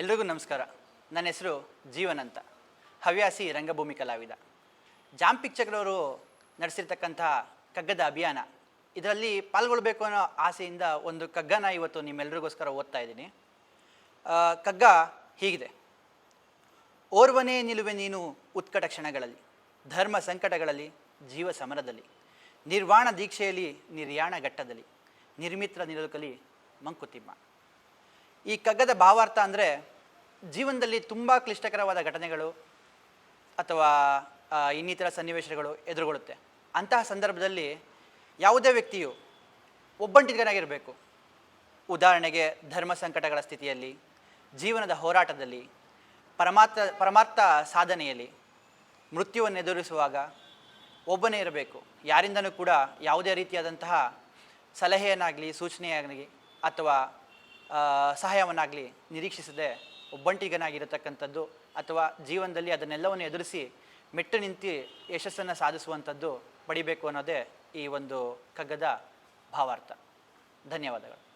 ಎಲ್ರಿಗೂ ನಮಸ್ಕಾರ. ನನ್ನ ಹೆಸರು ಜೀವನ್ ಅಂತ. ಹವ್ಯಾಸಿ ರಂಗಭೂಮಿ ಕಲಾವಿದ. ಜಾಮ್ ಪಿಕ್ಚರ್ಗಳವರು ನಡೆಸಿರ್ತಕ್ಕಂಥ ಕಗ್ಗದ ಅಭಿಯಾನ, ಇದರಲ್ಲಿ ಪಾಲ್ಗೊಳ್ಬೇಕು ಅನ್ನೋ ಆಸೆಯಿಂದ ಒಂದು ಕಗ್ಗನ ಇವತ್ತು ನಿಮ್ಮೆಲ್ರಿಗೋಸ್ಕರ ಓದ್ತಾ ಇದ್ದೀನಿ. ಕಗ್ಗ ಹೀಗಿದೆ. ಓರ್ವನೇ ನಿಲುವೆ ನೀನು ಉತ್ಕಟ ಕ್ಷಣಗಳಲ್ಲಿ, ಧರ್ಮ ಸಂಕಟಗಳಲ್ಲಿ, ಜೀವ ಸಮರದಲ್ಲಿ, ನಿರ್ವಾಣ ದೀಕ್ಷೆಯಲ್ಲಿ, ನಿರ್ಯಾಣ ಘಟ್ಟದಲ್ಲಿ, ನಿರ್ಮಿತ್ರ ನಿಲುಕಲಿ ಮಂಕುತಿಮ್ಮ. ಈ ಕಗ್ಗದ ಭಾವಾರ್ಥ ಅಂದರೆ ಜೀವನದಲ್ಲಿ ತುಂಬ ಕ್ಲಿಷ್ಟಕರವಾದ ಘಟನೆಗಳು ಅಥವಾ ಇನ್ನಿತರ ಸನ್ನಿವೇಶಗಳು ಎದುರುಗೊಳ್ಳುತ್ತೆ. ಅಂತಹ ಸಂದರ್ಭದಲ್ಲಿ ಯಾವುದೇ ವ್ಯಕ್ತಿಯು ಒಬ್ಬಂಟಿಗನಾಗಿರಬೇಕು. ಉದಾಹರಣೆಗೆ ಧರ್ಮ ಸಂಕಟಗಳ ಸ್ಥಿತಿಯಲ್ಲಿ, ಜೀವನದ ಹೋರಾಟದಲ್ಲಿ, ಪರಮಾರ್ಥ ಪರಮಾರ್ಥ ಸಾಧನೆಯಲ್ಲಿ ಮೃತ್ಯುವನ್ನು ಎದುರಿಸುವಾಗ ಒಬ್ಬನೇ ಇರಬೇಕು. ಯಾರಿಂದನೂ ಕೂಡ ಯಾವುದೇ ರೀತಿಯಾದಂತಹ ಸಲಹೆಯನ್ನಾಗಲಿ, ಸೂಚನೆಯಾಗಲಿ ಅಥವಾ ಸಹಾಯವನ್ನಾಗಲಿ ನಿರೀಕ್ಷಿಸದೆ ಒಬ್ಬಂಟಿಗನಾಗಿರತಕ್ಕಂಥದ್ದು ಅಥವಾ ಜೀವನದಲ್ಲಿ ಅದನ್ನೆಲ್ಲವನ್ನು ಎದುರಿಸಿ ಮೆಟ್ಟು ನಿಂತು ಯಶಸ್ಸನ್ನು ಸಾಧಿಸುವಂಥದ್ದು ಪಡಿಬೇಕು ಅನ್ನೋದೇ ಈ ಒಂದು ಕಗ್ಗದ ಭಾವಾರ್ಥ. ಧನ್ಯವಾದಗಳು.